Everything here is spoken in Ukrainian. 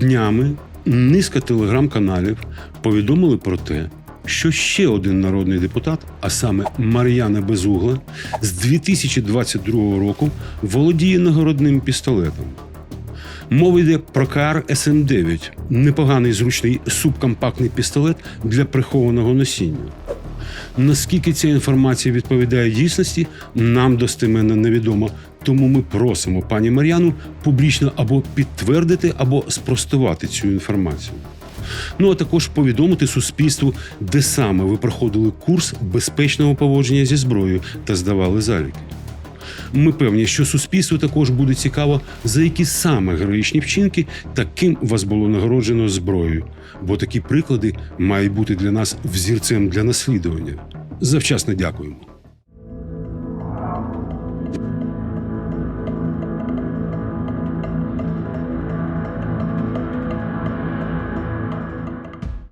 Днями низка телеграм-каналів повідомили про те, що ще один народний депутат, а саме Мар'яна Безугла, з 2022 року володіє нагородним пістолетом. Мова йде про КАР СМ9 – непоганий зручний субкомпактний пістолет для прихованого носіння. Наскільки ця інформація відповідає дійсності, нам достеменно невідомо. Тому ми просимо пані Мар'яну публічно або підтвердити, або спростувати цю інформацію. Ну а також повідомити суспільству, де саме ви проходили курс безпечного поводження зі зброєю та здавали заліки. Ми певні, що суспільству також буде цікаво, за які саме героїчні вчинки та ким вас було нагороджено зброєю, бо такі приклади мають бути для нас взірцем для наслідування. Завчасно дякуємо.